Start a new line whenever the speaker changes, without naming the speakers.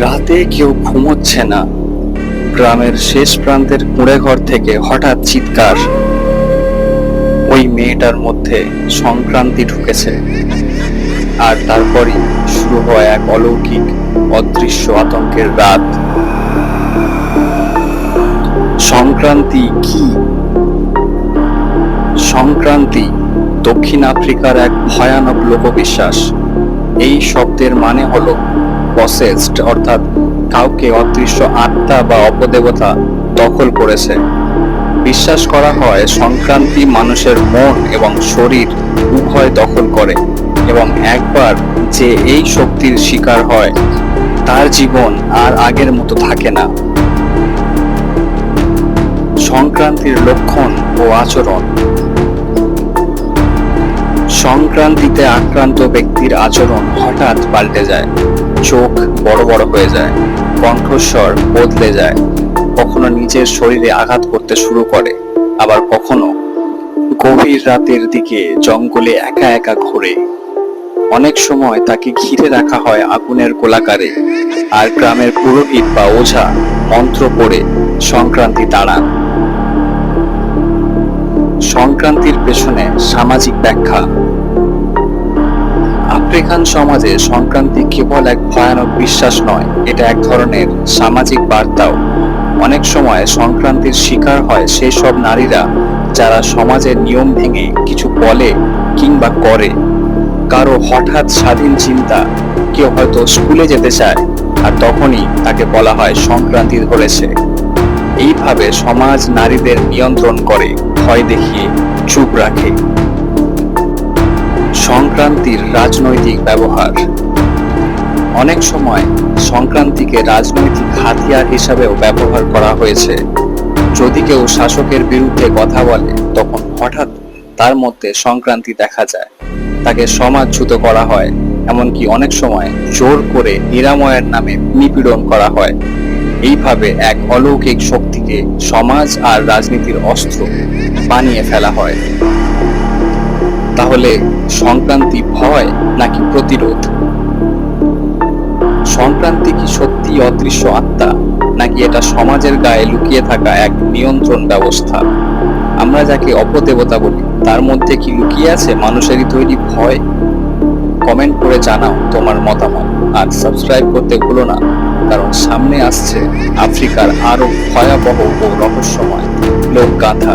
রাতে কেউ ঘুমোচ্ছে না। গ্রামের শেষ প্রান্তের কুঁড়ে ঘর থেকে হঠাৎ চিৎকার। ওই মেয়েটার মধ্যে সংক্রান্তি ঢুকেছে। আর তারপরই শুরু হয় এক অলৌকিক, অদৃশ্য আতঙ্কের রাত। সংক্রান্তি কি? সংক্রান্তি দক্ষিণ আফ্রিকার এক ভয়ানক লোকবিশ্বাস। এই শব্দের মানে হলো পসেসড অর্থাৎ কাউকে অদৃশ্য আত্মা বা অপদেবতা দখল করেছে। বিশ্বাস করা হয়, সংক্রান্তি মানুষের মন এবং শরীর উভয় দখল করে এবং একবার যে এই শক্তির শিকার হয়, তার জীবন আর আগের মতো থাকে না। সংক্রান্তির লক্ষণ ও আচরণ সংক্রান্তিতে আক্রান্ত ব্যক্তির আচরণ হঠাৎ পাল্টে যায়। চোখ বড় বড় হয়ে যায়, কণ্ঠস্বর বদলে যায়, কখনো নিজের শরীরে আঘাত করতে শুরু করে, আবার কখনো গভীর রাতের দিকে জঙ্গলে একা একা ঘোরে। অনেক সময় তাকে ঘিরে রাখা হয় আগুনের গোলাকারে, আর গ্রামের পুরোহিত বা ওঝা মন্ত্র পড়ে সংক্রান্তি তাড়ান। সংক্রান্তির পেছনে সামাজিক ব্যাখ্যা। আফ্রিকান সমাজে সংক্রান্তি কেবল এক ভয়ানক বিশ্বাস নয়, এটা এক ধরনের সামাজিক বার্তাও। অনেক সময় সংক্রান্তির শিকার হয় সেই সব নারীরা যারা সমাজের নিয়ম ভেঙে কিছু বলে কিংবা করে। কারও হঠাৎ স্বাধীন চিন্তা, কেউ হয়তো স্কুলে যেতে চায়, আর তখনই তাকে বলা হয় সংক্রান্তি ধরেছে এইভাবে সমাজ নারীদের নিয়ন্ত্রণ করে, ভয় দেখিয়ে, চুপ রাখে। সংক্রান্তির রাজনৈতিক ব্যবহার। অনেক সময় সংক্রান্তিকে রাজনৈতিক হাতিয়ার হিসাবেও ব্যবহার করা হয়েছে। যদি কেউ শাসকের বিরুদ্ধে কথা বলে, তখন হঠাৎ তার মধ্যে সংক্রান্তি দেখা যায়। তাকে সমাজচ্যুত করা হয়, এমনকি অনেক সময় জোর করে নিরাময়ের নামে নিপীড়ন করা হয়। এইভাবে এক অলৌকিক শক্তিকে সমাজ আর রাজনীতির অস্ত্র বানিয়ে ফেলা হয়। তাহলে সংক্রান্তি ভয় নাকি প্রতিরোধ? সংক্রান্তি কি সত্যি অদৃশ্য আত্মা, নাকি এটা সমাজের গায়ে লুকিয়ে থাকা এক নিয়ন্ত্রণ ব্যবস্থা? আমরা যাকে অপদেবতা বলি, তার মধ্যে কি লুকিয়ে আছে মানুষেরই তৈরি ভয়? কমেন্ট করে জানাও তোমার মতামত, আর সাবস্ক্রাইব করতে ভুলো না। কারণ সামনে আসছে আফ্রিকার আরও ভয়াবহ ও রহস্যময় লোকগাথা।